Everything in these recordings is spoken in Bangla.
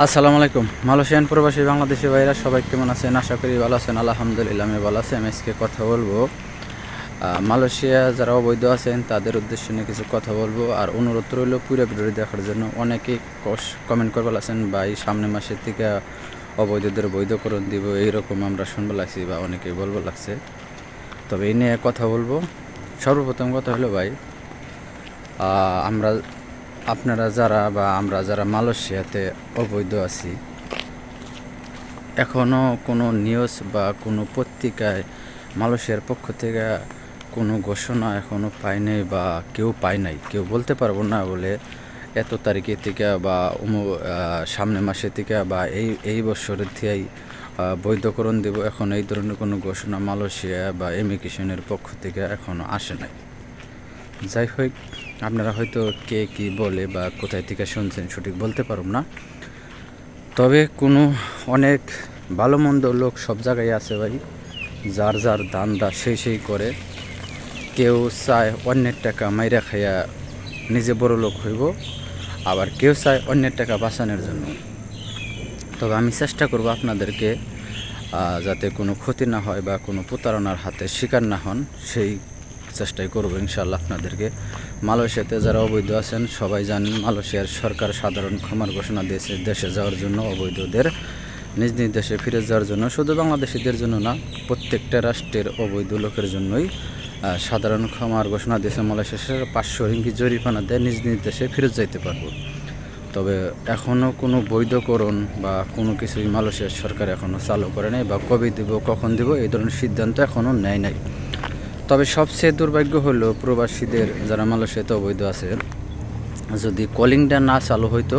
আসসালামু আলাইকুম। মালয়েশিয়ান প্রবাসী বাংলাদেশি ভাইরা সবাই কেমন আছেন? আশা করি ভালো আছেন। আলহামদুলিল্লাহ আমি ভালো আছি। আমি আজকে কথা বলব। মালয়েশিয়া যারা অবৈধ আছেন, তাদের উদ্দেশ্যে নিয়ে কিছু কথা বলব। আর অনুরোধ রইল পুরো ভিডিও দেখার জন্য অনেকেই কমেন্ট করবে আছেন এই সামনে মাসের থেকে অবৈধদের বৈধকরণ দিব, এইরকম আমরা শুনব লাগছি বা অনেকেই বলব লাগছে। তবে এই নিয়ে কথা বলব। সর্বপ্রথম কথা হলো, ভাই আমরা আপনারা যারা বা আমরা যারা মালয়েশিয়াতে অবৈধ আছি এখনও কোনো নিউজ বা কোনো পত্রিকায় মালয়েশিয়ার পক্ষ থেকে কোনো ঘোষণা এখনও পাই নাই বা কেউ পায় নাই। কেউ বলতে পারব না বলে এত তারিখে থেকে বা উম সামনে মাসে থেকে বা এই এই বছরের থেকেই বৈধকরণ দেব এখন এই ধরনের কোনো ঘোষণা মালয়েশিয়া বা ইমিগ্রেশনের পক্ষ থেকে এখনও আসে নাই। যাই হোক আপনারা হয়তো কে কি বলে বা কোথায় থেকে শুনছেন সঠিক বলতে পারব না। তবে কোনো অনেক ভালো মন্দ লোক সব জায়গায় আছে ভাই, যার যার দান্দা সেই সেই করে। কেউ চায় অন্যের টাকা মাইরা খাইয়া নিজে বড় লোক হইব, আবার কেউ চায় অন্যের টাকা বাঁচানোর জন্য। তবে আমি চেষ্টা করব আপনাদেরকে যাতে কোনো ক্ষতি না হয় বা কোনো প্রতারণার হাতে শিকার না হন, সেই চেষ্টাই করব ইনশাল্লাহ আপনাদেরকে। মালয়েশিয়াতে যারা অবৈধ আছেন, সবাই জানেন মালয়েশিয়ার সরকার সাধারণ ক্ষমার ঘোষণা দিয়েছে দেশে যাওয়ার জন্য অবৈধদের। নিজ নিজ দেশে ফিরে যাওয়ার জন্য শুধু বাংলাদেশিদের জন্য না, প্রত্যেকটা রাষ্ট্রের অবৈধ লোকের জন্যই সাধারণ ক্ষমার ঘোষণা দিয়েছে মালয়েশিয়া। সরকার পাঁচশো রিঙ্গি জরিমানা দেয় নিজ নিজ দেশে ফিরত যাইতে পারব। তবে এখনও কোনো বৈধকরণ বা কোনো কিছুই মালয়েশিয়ার সরকার এখনও চালু করে নাই বা কবে দিব, কখন দিব, এই ধরনের সিদ্ধান্ত এখনও নেয় নাই। তবে সবচেয়ে দুর্ভাগ্য হলো প্রবাসীদের যারা মালয়েশিয়াতে অবৈধ আছে। যদি কলিংটা না চালু হইতো,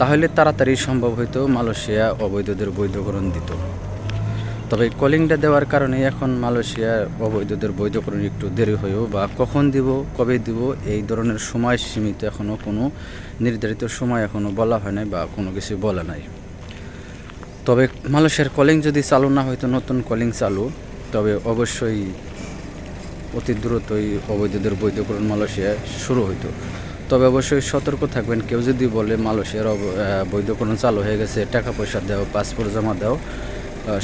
তাহলে তাড়াতাড়ি সম্ভব হইতো মালয়েশিয়া অবৈধদের বৈধকরণ দিত। তবে কলিংটা দেওয়ার কারণে এখন মালয়েশিয়ার অবৈধদের বৈধকরণ একটু দেরি হয়েও বা কখন দিব, কবে দিব, এই ধরনের সময় সীমিত এখনও কোনো নির্ধারিত সময় এখনও বলা হয় নাই বা কোনো কিছু বলা নাই। তবে মালয়েশিয়ার কলিং যদি চালু না হইতো, নতুন কলিং চালু, তবে অবশ্যই অতি দ্রুতই অবৈধদের বৈধকরণ মালয়েশিয়ায় শুরু হইতো। তবে অবশ্যই সতর্ক থাকবেন, কেউ যদি বলে মালয়েশিয়ার বৈধকরণ চালু হয়ে গেছে, টাকা পয়সা দাও, পাসপোর্ট জমা দাও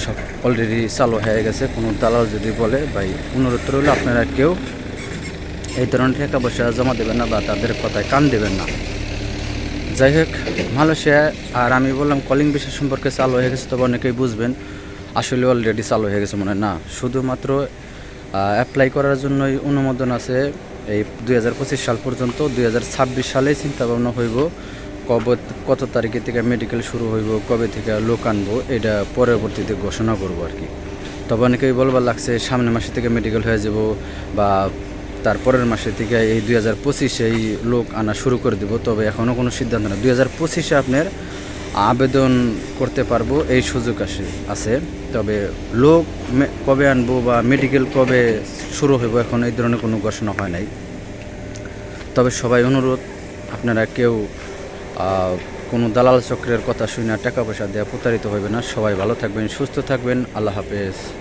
সব অলরেডি চালু হয়ে গেছে, কোনো দালাল যদি বলে, ভাই, অনুরোধ রইল আপনারা কেউ এই ধরনের টাকা পয়সা জমা দেবেন না বা তাদের কথায় কান দেবেন না। যাই হোক, মালয়েশিয়া, আর আমি বললাম কলিং বিষয় সম্পর্কে চালু হয়ে গেছে, তবে অনেকেই বুঝবেন, আসলে অলরেডি চালু হয়ে গেছে মনে না, শুধুমাত্র অ্যাপ্লাই করার জন্যই অনুমোদন আছে। এই দুই হাজার পঁচিশ সাল পর্যন্ত দুই সালেই চিন্তা ভাবনা হইব, কবে, কত তারিখে থেকে মেডিকেল শুরু হইব, কবে থেকে লোক আনব, এটা পরবর্তীতে ঘোষণা করব আর কি। তবে অনেকেই বলবার লাগছে, সামনের মাসে থেকে মেডিকেল হয়ে যাব বা তারপরের মাসে থেকে এই দুই হাজার পঁচিশে এই লোক আনা শুরু করে দেবো, তবে এখনও কোনো সিদ্ধান্ত না দুই হাজার পঁচিশে আপনার আবেদন করতে পারব, এই সুযোগ আসে, আছে। তবে লোক কবে আনব বা মেডিকেল কবে শুরু হইব এখন এই ধরনের কোনো ঘোষণা হয় নাই। তবে সবাই অনুরোধ, আপনারা কেউ কোনো দালাল চক্রের কথা শুনে টাকা পয়সা দেওয়া প্রতারিত হবে না। সবাই ভালো থাকবেন, সুস্থ থাকবেন। আল্লাহ হাফেজ।